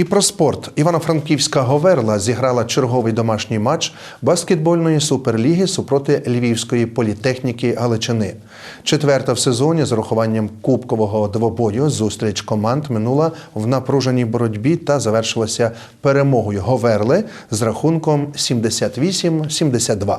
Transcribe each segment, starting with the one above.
І про спорт. Івано-Франківська Говерла зіграла черговий домашній матч баскетбольної суперліги супроти Львівської політехніки Галичини. Четверта в сезоні з урахуванням кубкового двобою зустріч команд минула в напруженій боротьбі та завершилася перемогою Говерли з рахунком 78-72.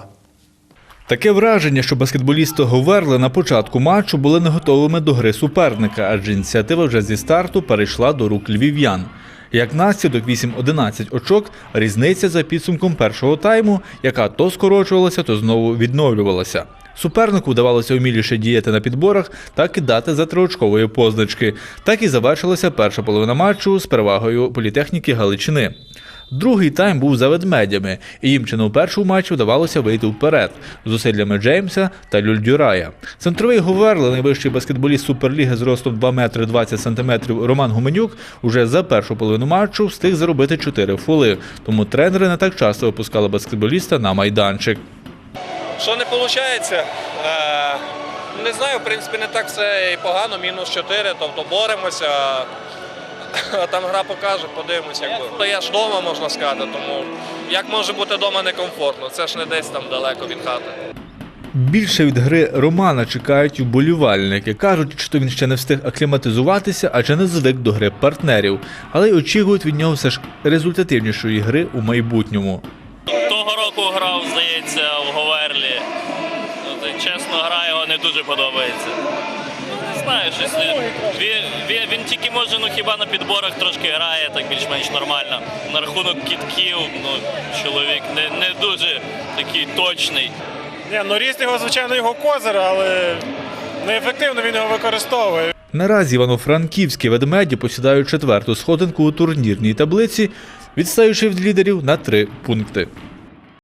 Таке враження, що баскетболісти Говерли на початку матчу були не готовими до гри суперника, адже ініціатива вже зі старту перейшла до рук львів'ян. Як наслідок 8-11 очок, різниця за підсумком першого тайму, яка то скорочувалася, то знову відновлювалася. Супернику вдавалося уміліше діяти на підборах та кидати за триочкової позначки. Так і завершилася перша половина матчу з перевагою політехніки Галичини. Другий тайм був за ведмедями, і їм чи не у першому матчі вдавалося вийти вперед зусиллями Джеймса та Люльдюрая. Центровий Говерли, найвищий баскетболіст Суперліги з ростом 2 метри 20 сантиметрів Роман Гуменюк, уже за першу половину матчу встиг заробити 4 фоли. Тому тренери не так часто випускали баскетболіста на майданчик. Що не виходить? Е, не знаю, в принципі, не так все і погано, мінус 4, тобто боремося. А там гра покаже, подивимося. Якби. То я ж вдома, можна сказати, тому як може бути вдома некомфортно, це ж не десь там далеко від хати. Більше від гри Романа чекають вболівальники. Кажуть, що він ще не встиг акліматизуватися, адже не звик до гри партнерів, але й очікують від нього все ж результативнішої гри у майбутньому. Того року грав, здається, в Говерлі. Чесно, гра його не дуже подобається. Знаю, щось. Він, він, він тільки може, ну хіба на підборах трошки грає, так більш-менш нормально. На рахунок кітків, ну, чоловік не, не дуже такий точний. Ні, ну ріст його, звичайно, його козир, але неефективно він його використовує. Наразі івано-франківські ведмеді посідають четверту сходинку у турнірній таблиці, відстаючи від лідерів на три пункти.